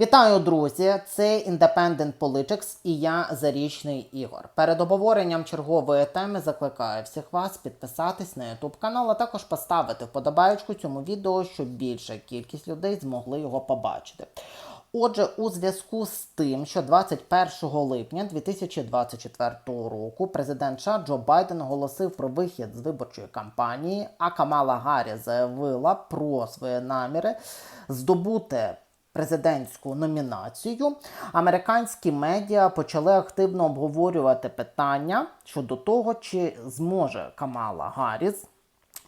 Вітаю, друзі! Це Independent Politics і я Зарічний Ігор. Перед обговоренням чергової теми закликаю всіх вас підписатись на YouTube канал, а також поставити вподобаєчку цьому відео, щоб більша кількість людей змогли його побачити. Отже, у зв'язку з тим, що 21 липня 2024 року президент США Джо Байден оголосив про вихід з виборчої кампанії, а Камала Гаррі заявила про свої наміри здобути президентську номінацію, американські медіа почали активно обговорювати питання щодо того, чи зможе Камала Гарріс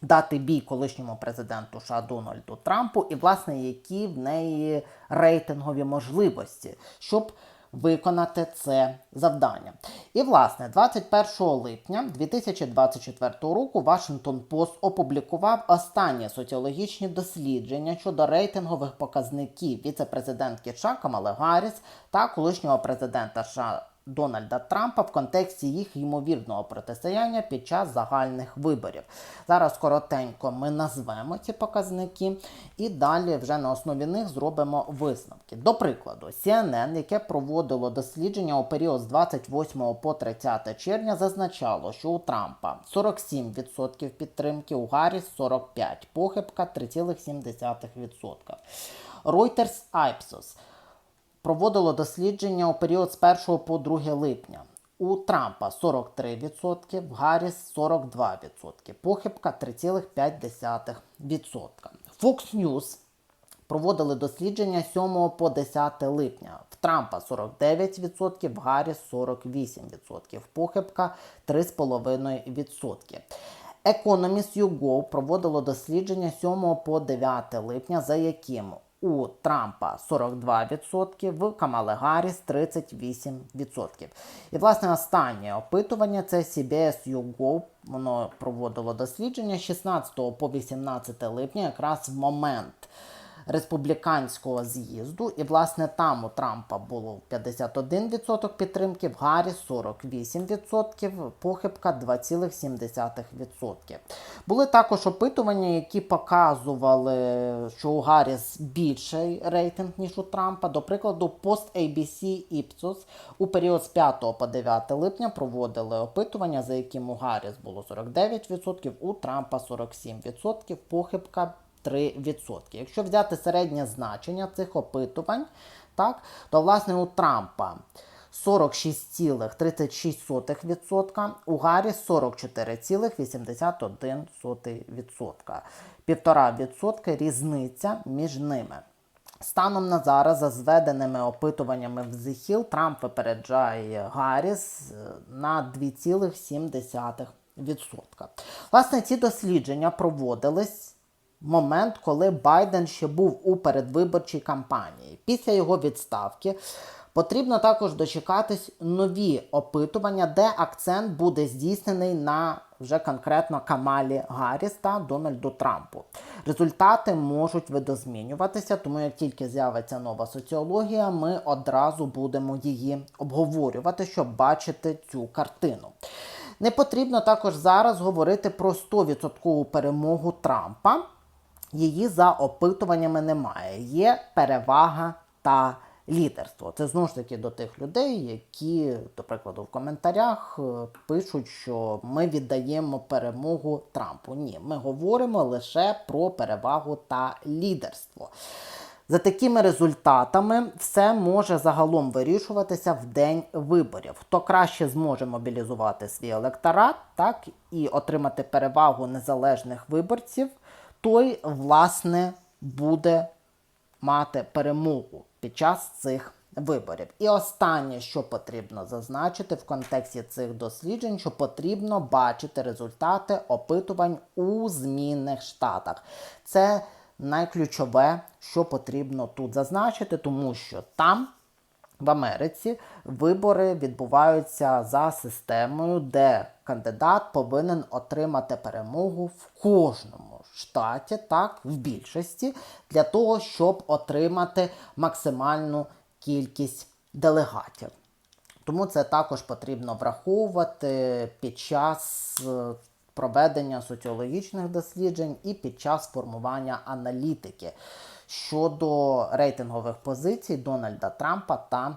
дати бій колишньому президенту США Дональду Трампу, і власне які в неї рейтингові можливості, щоб виконати це завдання. І власне, 21 липня 2024 року Washington Post опублікував останні соціологічні дослідження щодо рейтингових показників віце-президентки США Камали Гарріс та колишнього президента США Дональда Трампа в контексті їх ймовірного протистояння під час загальних виборів. Зараз коротенько ми назвемо ці показники і далі вже на основі них зробимо висновки. До прикладу, CNN, яке проводило дослідження у період з 28 по 30 червня, зазначало, що у Трампа 47% підтримки, у Гарріс 45%, похибка 3,7%. Reuters Ipsos проводило дослідження у період з 1 по 2 липня. У Трампа 43%, в Гарріс 42%, похибка 3,5%. Fox News проводили дослідження 7 по 10 липня. В Трампа 49%, в Гарріс 48%, похибка 3,5%. Economist YouGov проводило дослідження 7 по 9 липня, за яким у Трампа 42%, в Камали Гарріс 38%. І, власне, останнє опитування це CBS YouGov, воно проводило дослідження 16 по 18 липня, якраз в момент республіканського з'їзду. І, власне, там у Трампа було 51% підтримки, в Гаррі 48%, похибка 2,7%. Були також опитування, які показували, що у Гарріс більший рейтинг, ніж у Трампа. До прикладу, пост ABC Ipsos у період з 5 по 9 липня проводили опитування, за яким у Гарріс було 49%, у Трампа 47%, похибка 3%. Якщо взяти середнє значення цих опитувань, так, то власне у Трампа 46,36%, у Гаррі 44,81%. 1,5% різниця між ними. Станом на зараз, за зведеними опитуваннями в Hill, Трамп випереджає Гарріс на 2,7%. Власне, ці дослідження проводились момент, коли Байден ще був у передвиборчій кампанії. Після його відставки потрібно також дочекатись нові опитування, де акцент буде здійснений на вже конкретно Камалі Гарріс та Дональду Трампу. Результати можуть видозмінюватися, тому як тільки з'явиться нова соціологія, ми одразу будемо її обговорювати, щоб бачити цю картину. Не потрібно також зараз говорити про 100% перемогу Трампа. Її за опитуваннями немає. Є перевага та лідерство. Це знову ж таки до тих людей, які, до прикладу, в коментарях е, пишуть, що ми віддаємо перемогу Трампу. Ні, ми говоримо лише про перевагу та лідерство. За такими результатами все може загалом вирішуватися в день виборів. Хто краще зможе мобілізувати свій електорат, так і отримати перевагу незалежних виборців, той, власне, буде мати перемогу під час цих виборів. І останнє, що потрібно зазначити в контексті цих досліджень, що потрібно бачити результати опитувань у змінних штатах. Це найключове, що потрібно тут зазначити, тому що там. В Америці вибори відбуваються за системою, де кандидат повинен отримати перемогу в кожному штаті, так, в більшості, для того, щоб отримати максимальну кількість делегатів. Тому це також потрібно враховувати під час е, проведення соціологічних досліджень і під час формування аналітики. Щодо рейтингових позицій Дональда Трампа та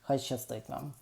Хай щастить вам!